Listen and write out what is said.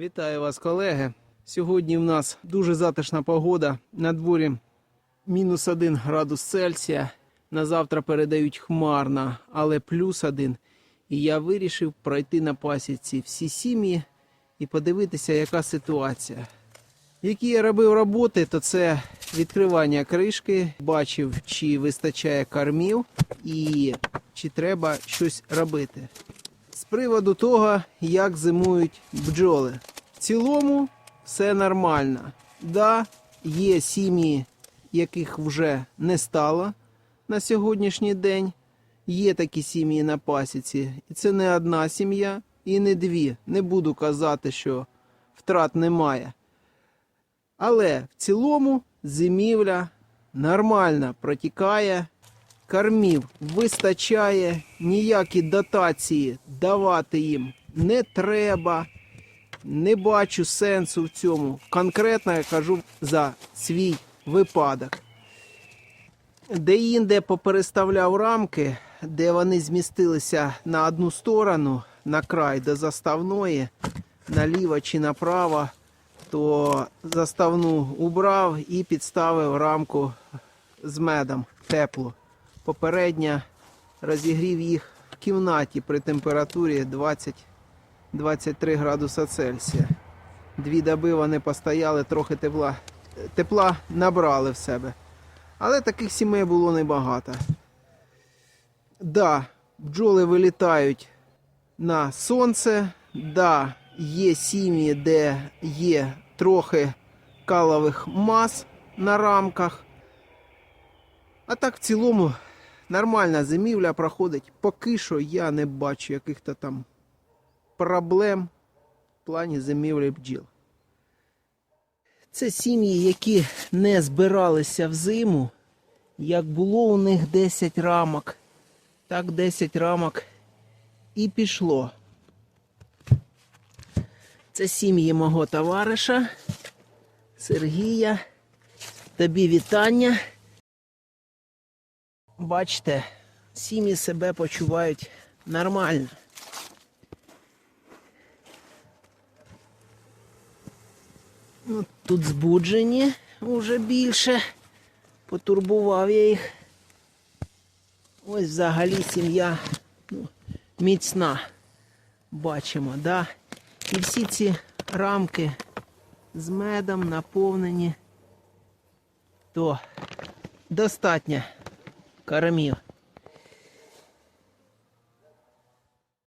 Вітаю вас, колеги. Сьогодні в нас дуже затишна погода. На дворі мінус 1 градус Цельсія. На завтра передають хмарно, але плюс 1. І я вирішив пройти на пасіці всі сім'ї і подивитися, яка ситуація. Які я робив роботи, то це відкривання кришки, бачив, чи вистачає кормів і чи треба щось робити. З приводу того, як зимують бджоли. В цілому все нормально. Да, є сім'ї, яких вже не стало на сьогоднішній день. Є такі сім'ї на пасіці. І це не одна сім'я і не дві. Не буду казати, що втрат немає. Але в цілому зимівля нормально протікає, кормів вистачає, ніякі дотації давати їм не треба. Не бачу сенсу в цьому. Конкретно я кажу за свій випадок. Де-інде попереставляв рамки, де вони змістилися на одну сторону, на край до заставної, наліво чи направо, то заставну убрав і підставив рамку з медом теплу. Попередньо розігрів їх в кімнаті при температурі 20-23 градуса Цельсія. Дві доби вони постояли, трохи тепла, тепла набрали в себе. Але таких сімей було небагато. Да, бджоли вилітають на сонце. Да, є сім'ї, де є трохи калових мас на рамках. А так в цілому нормальна зимівля проходить. Поки що я не бачу яких-то там проблем в плані зимівлі бджіл. Це сім'ї, які не збиралися в зиму. Як було у них 10 рамок, так 10 рамок і пішло. Це сім'ї мого товариша Сергія. Тобі вітання. Бачите, сім'ї себе почувають нормально. Ну, тут збуджені вже більше. Потурбував я їх. Ось взагалі сім'я ну, міцна. Бачимо, да? І всі ці рамки з медом наповнені, то достатньо кормів.